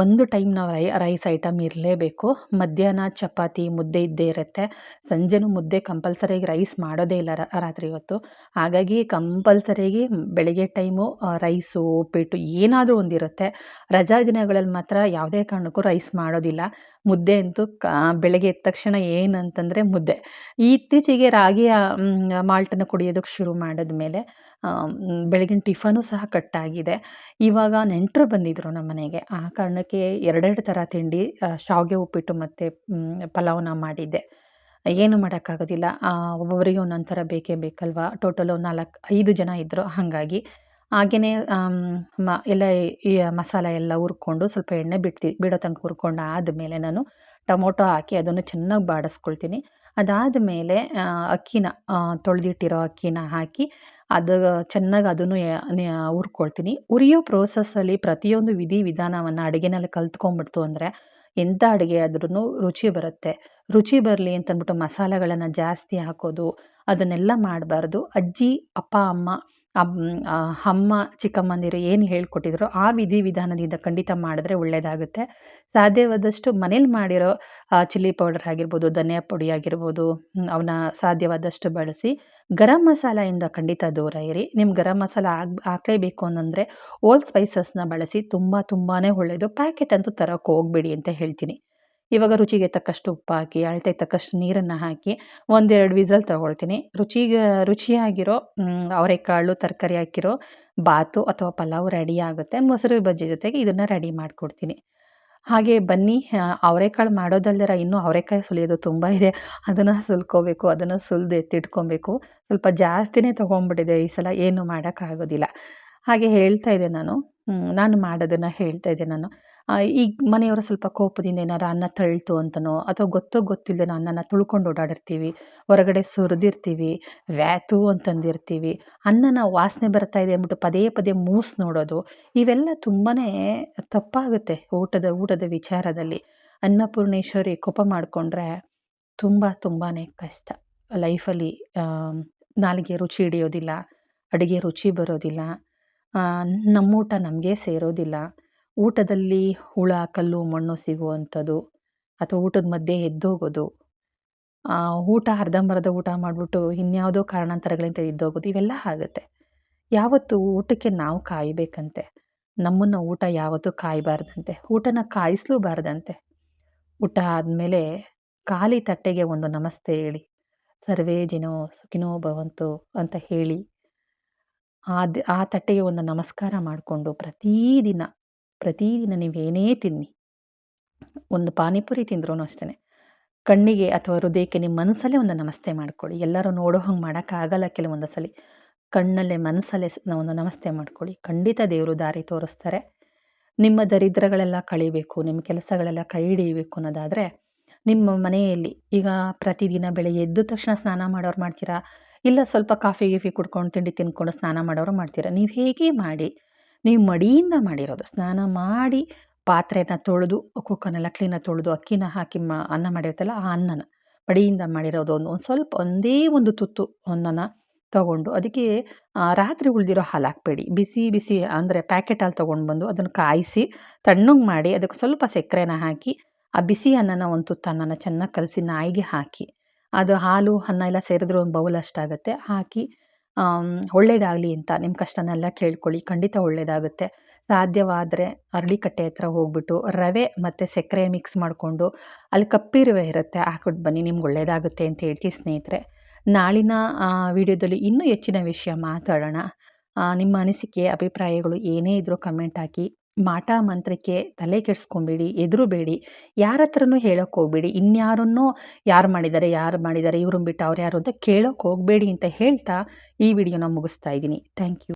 ಒಂದು ಟೈಮ್ ನಾವು ರೈ, ರೈಸ್ ಐಟಮ್ ಇರಲೇಬೇಕು. ಮಧ್ಯಾಹ್ನ ಚಪಾತಿ ಮುದ್ದೆ ಇದ್ದೇ ಇರುತ್ತೆ. ಸಂಜೆನೂ ಮುದ್ದೆ ಕಂಪಲ್ಸರಿಯಾಗಿ ರೈಸ್ ಮಾಡೋದೇ ಇಲ್ಲ ರಾತ್ರಿ ಹೊತ್ತು. ಹಾಗಾಗಿ ಕಂಪಲ್ಸರಿಯಾಗಿ ಬೆಳಗ್ಗೆ ಟೈಮು ರೈಸು, ಉಪ್ಪಿಟ್ಟು ಏನಾದರೂ ಒಂದಿರುತ್ತೆ. ರಜಾ ದಿನಗಳಲ್ಲಿ ಮಾತ್ರ ಯಾವುದೇ ಕಾರಣಕ್ಕೂ ರೈಸ್ ಮಾಡೋದಿಲ್ಲ. ಮುದ್ದೆ ಅಂತೂ ಕ, ಬೆಳಗ್ಗೆ ಎದ್ದ ತಕ್ಷಣ ಏನಂತಂದರೆ ಮುದ್ದೆ. ಇತ್ತೀಚೆಗೆ ರಾಗಿಯ ಮಾಲ್ಟನ್ನು ಕುಡಿಯೋದಕ್ಕೆ ಶುರು ಮಾಡಿದ್ಮೇಲೆ ಬೆಳಗಿನ ಟಿಫನು ಸಹ ಕಟ್ಟಾಗಿದೆ. ಇವಾಗ ನೆಂಟರು ಬಂದಿದ್ದರು ನಮ್ಮ ಮನೆಗೆ. ಆ ಕಾರಣಕ್ಕೆ ಎರಡೆರಡು ಥರ ತಿಂಡಿ ಶಾವಿಗೆ ಉಪ್ಪಿಟ್ಟು ಮತ್ತು ಪಲಾವ್ನ ಮಾಡಿದ್ದೆ. ಏನು ಮಾಡೋಕ್ಕಾಗೋದಿಲ್ಲ. ಒಬ್ಬೊಬ್ಬರಿಗೆ ಒಂದೊಂದು ಥರ ಬೇಕೇ ಬೇಕಲ್ವ? ಟೋಟಲ್ ನಾಲ್ಕು, ಐದು ಜನ ಇದ್ದರು ಹಾಗಾಗಿ ಹಾಗೆಯೇ ಮ ಎಲ್ಲ ಮಸಾಲೆ ಎಲ್ಲ ಹುರ್ಕೊಂಡು ಸ್ವಲ್ಪ ಎಣ್ಣೆ ಬಿಡ್ತಿ ಬಿಡೋ ತನಕ ಹುರ್ಕೊಂಡು ಆದಮೇಲೆ ನಾನು ಟೊಮೊಟೊ ಹಾಕಿ ಅದನ್ನು ಚೆನ್ನಾಗಿ ಬಾಡಿಸ್ಕೊಳ್ತೀನಿ. ಅದಾದ ಮೇಲೆ ಅಕ್ಕಿನ ತೊಳೆದಿಟ್ಟಿರೋ ಅಕ್ಕಿನ ಹಾಕಿ ಅದು ಚೆನ್ನಾಗಿ ಅದನ್ನು ಹುರ್ಕೊಳ್ತೀನಿ. ಉರಿಯೋ ಪ್ರೋಸೆಸ್ಸಲ್ಲಿ ಪ್ರತಿಯೊಂದು ವಿಧಿ ವಿಧಾನವನ್ನು ಅಡುಗೆನಲ್ಲಿ ಕಲ್ತ್ಕೊಂಡ್ಬಿಡ್ತು ಅಂದರೆ ಎಂಥ ಅಡುಗೆ ಆದ್ರೂ ರುಚಿ ಬರುತ್ತೆ. ರುಚಿ ಬರಲಿ ಅಂತಂದ್ಬಿಟ್ಟು ಮಸಾಲೆಗಳನ್ನು ಜಾಸ್ತಿ ಹಾಕೋದು, ಅದನ್ನೆಲ್ಲ ಮಾಡಬಾರ್ದು. ಅಜ್ಜಿ, ಅಪ್ಪ, ಅಮ್ಮ ಅಮ್ಮ, ಚಿಕ್ಕಮ್ಮಂದಿರು ಏನು ಹೇಳ್ಕೊಟ್ಟಿದ್ರು ಆ ವಿಧಿ ವಿಧಾನದಿಂದ ಖಂಡಿತ ಮಾಡಿದ್ರೆ ಒಳ್ಳೆಯದಾಗುತ್ತೆ ಸಾಧ್ಯವಾದಷ್ಟು ಮನೇಲಿ ಮಾಡಿರೋ ಚಿಲ್ಲಿ ಪೌಡರ್ ಆಗಿರ್ಬೋದು, ಧನಿಯಾ ಪುಡಿ ಆಗಿರ್ಬೋದು ಅವನ್ನ ಸಾಧ್ಯವಾದಷ್ಟು ಬಳಸಿ ಗರಂ ಮಸಾಲೆಯಿಂದ ಖಂಡಿತ ದೂರ ಇರಿ. ನಿಮ್ಮ ಗರಂ ಮಸಾಲ ಆಗ, ಹಾಕಲೇಬೇಕು ಅನ್ನಂದರೆ ಓಲ್ಡ್ ಸ್ಪೈಸಸ್ನ ಬಳಸಿ ತುಂಬ ತುಂಬಾ ಒಳ್ಳೆಯದು ಪ್ಯಾಕೆಟ್ ಅಂತೂ ತರೋಕ್ಕೆ ಹೋಗಬೇಡಿ ಅಂತ ಹೇಳ್ತೀನಿ. ಇವಾಗ ರುಚಿಗೆ ತಕ್ಕಷ್ಟು ಉಪ್ಪು ಹಾಕಿ ಅಳತೆಗೆ ತಕ್ಕಷ್ಟು ನೀರನ್ನು ಹಾಕಿ ಒಂದೆರಡು ವಿಸಲ್ ತಗೊಳ್ತೀನಿ. ರುಚಿಗೆ, ರುಚಿಯಾಗಿರೋ ಅವರೆಕಾಳು, ತರಕಾರಿ ಹಾಕಿರೋ ಬಾತು ಅಥವಾ ಪಲಾವ್ ರೆಡಿ ಆಗುತ್ತೆ. ಮೊಸರು ಬಜ್ಜಿ ಜೊತೆಗೆ ಇದನ್ನು ರೆಡಿ ಮಾಡಿಕೊಡ್ತೀನಿ. ಹಾಗೆ ಬನ್ನಿ ಅವರೆಕಾಳು ಮಾಡೋದಲ್ದರ ಇನ್ನೂ ಅವರೆಕಾಯಿ ಸುಲಿಯೋದು ತುಂಬ ಇದೆ. ಅದನ್ನು ಸುಲ್ಕೋಬೇಕು, ಅದನ್ನು ಸುಲಿದು ಎತ್ತಿಟ್ಕೊಬೇಕು. ಸ್ವಲ್ಪ ಜಾಸ್ತಿನೇ ತೊಗೊಂಡ್ಬಿಟ್ಟಿದೆ ಈ ಸಲ, ಏನು ಮಾಡೋಕ್ಕಾಗೋದಿಲ್ಲ. ಹಾಗೆ ಹೇಳ್ತಾ ಇದ್ದೆ ನಾನು. ನಾನು ಮಾಡೋದನ್ನು ಹೇಳ್ತಾ ಇದ್ದೆ ನಾನು. ಈಗ ಮನೆಯವರ ಸ್ವಲ್ಪ ಕೋಪದಿಂದ ಏನಾರ ಅನ್ನ ತಳ್ತು ಅಂತನೋ ಅಥವಾ ಗೊತ್ತೋ ಗೊತ್ತಿಲ್ಲದೇನೋ ಅನ್ನನ ತುಳ್ಕೊಂಡು ಓಡಾಡಿರ್ತೀವಿ, ಹೊರಗಡೆ ಸುರಿದಿರ್ತೀವಿ, ವ್ಯಾತು ಅಂತಂದಿರ್ತೀವಿ, ಅನ್ನನ ವಾಸನೆ ಬರ್ತಾ ಇದೆ ಅಂದ್ಬಿಟ್ಟು ಪದೇ ಪದೇ ಮೂಸ್ ನೋಡೋದು, ಇವೆಲ್ಲ ತುಂಬಾ ತಪ್ಪಾಗುತ್ತೆ ಊಟದ ಊಟದ ವಿಚಾರದಲ್ಲಿ. ಅನ್ನಪೂರ್ಣೇಶ್ವರಿ ಕೋಪ ಮಾಡಿಕೊಂಡ್ರೆ ತುಂಬ ತುಂಬಾ ಕಷ್ಟ. ಲೈಫಲ್ಲಿ ನಾಲಿಗೆ ರುಚಿ ಹಿಡಿಯೋದಿಲ್ಲ, ಅಡುಗೆ ರುಚಿ ಬರೋದಿಲ್ಲ ನಮ್ಮೂಟ ನಮಗೆ ಸೇರೋದಿಲ್ಲ. ಊಟದಲ್ಲಿ ಹುಳ, ಕಲ್ಲು, ಮಣ್ಣು ಸಿಗುವಂಥದ್ದು ಅಥವಾ ಊಟದ ಮಧ್ಯೆ ಎದ್ದೋಗೋದು. ಊಟ ಅರ್ಧಂಬರ್ಧ ಊಟ ಮಾಡಿಬಿಟ್ಟು ಇನ್ಯಾವುದೋ ಕಾರಣಾಂತರಗಳಿಂದ ಎದ್ದೋಗೋದು ಇವೆಲ್ಲ ಆಗುತ್ತೆ. ಯಾವತ್ತು ಊಟಕ್ಕೆ ನಾವು ಕಾಯಬೇಕಂತೆ. ನಮ್ಮನ್ನು ಊಟ ಯಾವತ್ತೂ ಕಾಯಬಾರ್ದಂತೆ. ಊಟನ ಕಾಯಿಸ್ಲೂಬಾರ್ದಂತೆ. ಊಟ ಆದಮೇಲೆ ಖಾಲಿ ತಟ್ಟೆಗೆ ಒಂದು ನಮಸ್ತೆ ಹೇಳಿ. ಸರ್ವೇ ಜಿನೋ ಸುಖಿನೋ ಭವಂತು ಅಂತ ಹೇಳಿ. ಅದು ಆ ತಟ್ಟೆಗೆ ಒಂದು ನಮಸ್ಕಾರ ಮಾಡಿಕೊಂಡು ಪ್ರತಿದಿನ ಪ್ರತಿದಿನ ನೀವೇನೇ ತಿನ್ನಿ. ಒಂದು ಪಾನಿಪುರಿ ತಿಂದ್ರೂ ಅಷ್ಟೇ ಕಣ್ಣಿಗೆ ಅಥವಾ ಹೃದಯಕ್ಕೆ ನಿಮ್ಮ ಮನಸ್ಸಲ್ಲೇ ಒಂದು ನಮಸ್ತೆ ಮಾಡ್ಕೊಳ್ಳಿ ಎಲ್ಲರೂ ನೋಡೋ ಹಂಗೆ ಮಾಡೋಕ್ಕಾಗಲ್ಲ ಕೆಲವೊಂದು ಸಲ ಕಣ್ಣಲ್ಲೇ ಮನಸ್ಸಲ್ಲೇ ಒಂದು ನಮಸ್ತೆ ಮಾಡ್ಕೊಳ್ಳಿ ಖಂಡಿತ ದೇವರು ದಾರಿ ತೋರಿಸ್ತಾರೆ. ನಿಮ್ಮ ದರಿದ್ರಗಳೆಲ್ಲ ಕಳಿಬೇಕು. ನಿಮ್ಮ ಕೆಲಸಗಳೆಲ್ಲ ಕೈ ಹಿಡಿಯಬೇಕು ಅನ್ನೋದಾದರೆ, ನಿಮ್ಮ ಮನೆಯಲ್ಲಿ ಈಗ ಪ್ರತಿದಿನ ಬೆಳಗ್ಗೆ ಎದ್ದ ತಕ್ಷಣ ಸ್ನಾನ ಮಾಡೋರು ಮಾಡ್ತೀರಾ? ಇಲ್ಲ ಸ್ವಲ್ಪ ಕಾಫಿ, ಗೀಫಿ ಕುಡ್ಕೊಂಡು ತಿಂಡಿ ತಿನ್ಕೊಂಡು ಸ್ನಾನ ಮಾಡೋರು ಮಾಡ್ತೀರಾ? ನೀವು ಹೇಗೆ ಮಾಡಿ ನೀವು ಮಡಿಯಿಂದ ಮಾಡಿರೋದು. ಸ್ನಾನ ಮಾಡಿ ಪಾತ್ರೆನ ತೊಳೆದು ಕುಕ್ಕರ್ನೆಲ್ಲ ಕ್ಲೀನಾಗಿ ತೊಳೆದು, ಅಕ್ಕಿನ ಹಾಕಿ ಮ, ಅನ್ನ ಮಾಡಿರ್ತಲ್ಲ ಆ ಅನ್ನನ ಮಡಿಯಿಂದ ಮಾಡಿರೋದು ಒಂದು ಒಂದು ಸ್ವಲ್ಪ ಒಂದೇ ಒಂದು ತುತ್ತು ಅನ್ನನ ತಗೊಂಡು ಅದಕ್ಕೆ ರಾತ್ರಿ ಉಳಿದಿರೋ ಹಾಲು ಹಾಕಬೇಡಿ. ಬಿಸಿ ಬಿಸಿ ಅಂದರೆ ಪ್ಯಾಕೆಟ್ ಹಾಲು ತೊಗೊಂಡು ಬಂದು ಅದನ್ನು ಕಾಯಿಸಿ ತಣ್ಣಗೆ ಮಾಡಿ ಅದಕ್ಕೆ ಸ್ವಲ್ಪ ಸಕ್ಕರೆನ ಹಾಕಿ, ಆ ಬಿಸಿ ಅನ್ನನ ಒಂದು ತುತ್ತು ಅನ್ನನ ಚೆನ್ನಾಗಿ ಕಲಸಿ ನಾಯಿಗೆ ಹಾಕಿ, ಅದು ಹಾಲು, ಅನ್ನ ಎಲ್ಲ ಸೇರಿದ್ರೆ ಒಂದು ಬೌಲ್ ಅಷ್ಟಾಗುತ್ತೆ. ಹಾಕಿ ಒಳ್ಳೇದಾಗಲಿ ಅಂತ ನಿಮ್ಮ ಕಷ್ಟನೆಲ್ಲ ಕೇಳ್ಕೊಳ್ಳಿ. ಖಂಡಿತ ಒಳ್ಳೆಯದಾಗುತ್ತೆ ಸಾಧ್ಯವಾದರೆ ಅರಳಿಕಟ್ಟೆ ಹತ್ರ ಹೋಗ್ಬಿಟ್ಟು ರವೆ ಮತ್ತು ಸಕ್ಕರೆ ಮಿಕ್ಸ್ ಮಾಡಿಕೊಂಡು ಅಲ್ಲಿ ಕಪ್ಪಿ ರವೆ ಇರುತ್ತೆ ಹಾಕ್ಬಿಟ್ಟು ಬನ್ನಿ, ನಿಮ್ಗೆ ಒಳ್ಳೆಯದಾಗುತ್ತೆ ಅಂತ ಹೇಳ್ತೀವಿ ಸ್ನೇಹಿತರೆ. ನಾಳಿನ ವಿಡಿಯೋದಲ್ಲಿ ಇನ್ನೂ ಹೆಚ್ಚಿನ ವಿಷಯ ಮಾತಾಡೋಣ. ನಿಮ್ಮ ಅನಿಸಿಕೆ, ಅಭಿಪ್ರಾಯಗಳು ಏನೇ ಇದ್ದರೂ ಕಮೆಂಟ್ ಹಾಕಿ. ಮಾಟ ಮಂತ್ರಕ್ಕೆ ತಲೆ ಕೆಡಿಸ್ಕೊಂಬೇಡಿ ಎದುರುಬೇಡಿ ಯಾರ ಹತ್ರನೂ ಹೇಳೋಕೆ ಹೋಗ್ಬೇಡಿ. ಇನ್ಯಾರನ್ನೋ ಯಾರು ಮಾಡಿದ್ದಾರೆ ಯಾರು ಮಾಡಿದ್ದಾರೆ ಇವ್ರನ್ನ ಬಿಟ್ಟು ಅವ್ರು ಯಾರು ಅಂತ ಕೇಳೋಕೆ ಹೋಗಬೇಡಿ ಅಂತ ಹೇಳ್ತಾ ಈ ವಿಡಿಯೋನ ಮುಗಿಸ್ತಾ ಇದ್ದೀನಿ. Thank you.